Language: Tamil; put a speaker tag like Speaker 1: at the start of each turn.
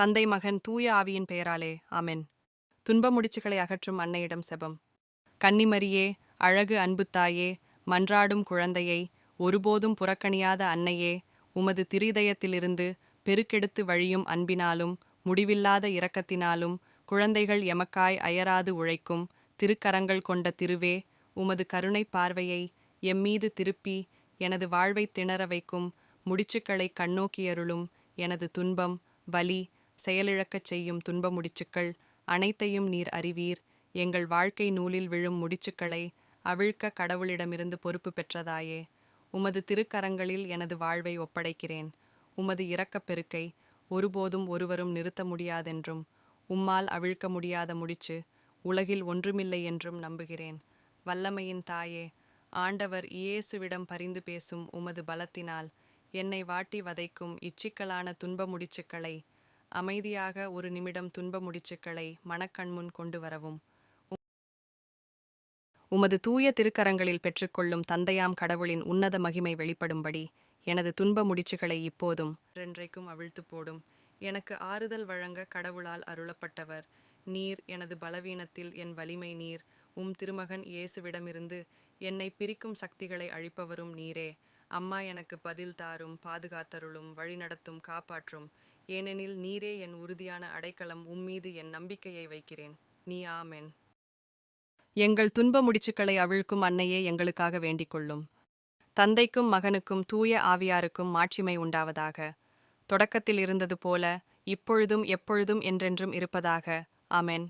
Speaker 1: தந்தை மகன் தூய ஆவியின் பெயராலே ஆமென். துன்ப முடிச்சுகளை அகற்றும் அன்னையிடம் செபம். கன்னிமரியே அழகு அன்புத்தாயே மன்றாடும் குழந்தையை ஒருபோதும் புறக்கணியாத அன்னையே உமது திரிதயத்திலிருந்து பெருக்கெடுத்து வழியும் அன்பினாலும் முடிவில்லாத இரக்கத்தினாலும் குழந்தைகள் எமக்காய் அயராது உழைக்கும் திருக்கரங்கள் கொண்ட திருவே உமது கருணை பார்வையை எம்மீது திருப்பி எனது வாழ்வை திணற வைக்கும் முடிச்சுக்களை கண்ணோக்கியருளும் எனது துன்பம் வலி செயலிழக்கச் செய்யும் துன்ப முடிச்சுக்கள் அனைத்தையும் நீர் அறிவீர். எங்கள் வாழ்க்கை நூலில் விழும் முடிச்சுக்களை அவிழ்க்க கடவுளிடமிருந்து பொறுப்பு பெற்றதாயே. உமது திருக்கரங்களில் எனது வாழ்வை ஒப்படைக்கிறேன். உமது இரக்கப் பெருக்கை ஒருபோதும் ஒருவரும் நிறுத்த முடியாதென்றும் உம்மால் அவிழ்க்க முடியாத முடிச்சு உலகில் ஒன்றுமில்லை என்றும் நம்புகிறேன். வல்லமையின் தாயே ஆண்டவர் இயேசுவிடம் பரிந்து பேசும் உமது பலத்தினால் என்னை வாட்டி வதைக்கும் இச்சிக்கலான துன்ப முடிச்சுக்களை அமைதியாக ஒரு நிமிடம் துன்ப முடிச்சுக்களை மனக்கண்முன் கொண்டு வரவும். உமது தூய திருக்கரங்களில் பெற்றுக்கொள்ளும் தந்தையாம் கடவுளின் உன்னத மகிமை வெளிப்படும்படி எனது துன்ப முடிச்சுகளை இப்போதும் என்றென்றைக்கும் அவிழ்த்து போடும். எனக்கு ஆறுதல் வழங்க கடவுளால் அருளப்பட்டவர். நீர் எனது பலவீனத்தில் என் வலிமை நீர். உம் திருமகன் இயேசுவிடமிருந்து என்னை பிரிக்கும் சக்திகளை அழிப்பவரும் நீரே. அம்மா எனக்கு பதில் தாரும் பாதுகாத்தருளும் வழிநடத்தும் காப்பாற்றும். ஏனெனில் நீரே என் உறுதியான அடைக்கலம் உம்மீது என் நம்பிக்கையை வைக்கிறேன். நீ ஆமென். எங்கள் துன்ப முடிச்சுக்களை அவிழ்க்கும் அன்னையே எங்களுக்காக வேண்டிக் கொள்ளும் தந்தைக்கும் மகனுக்கும் தூய ஆவியாருக்கும் மாட்சிமை உண்டாவதாக. தொடக்கத்தில் இருந்தது போல இப்பொழுதும் எப்பொழுதும் என்றென்றும் இருப்பதாக. ஆமென்.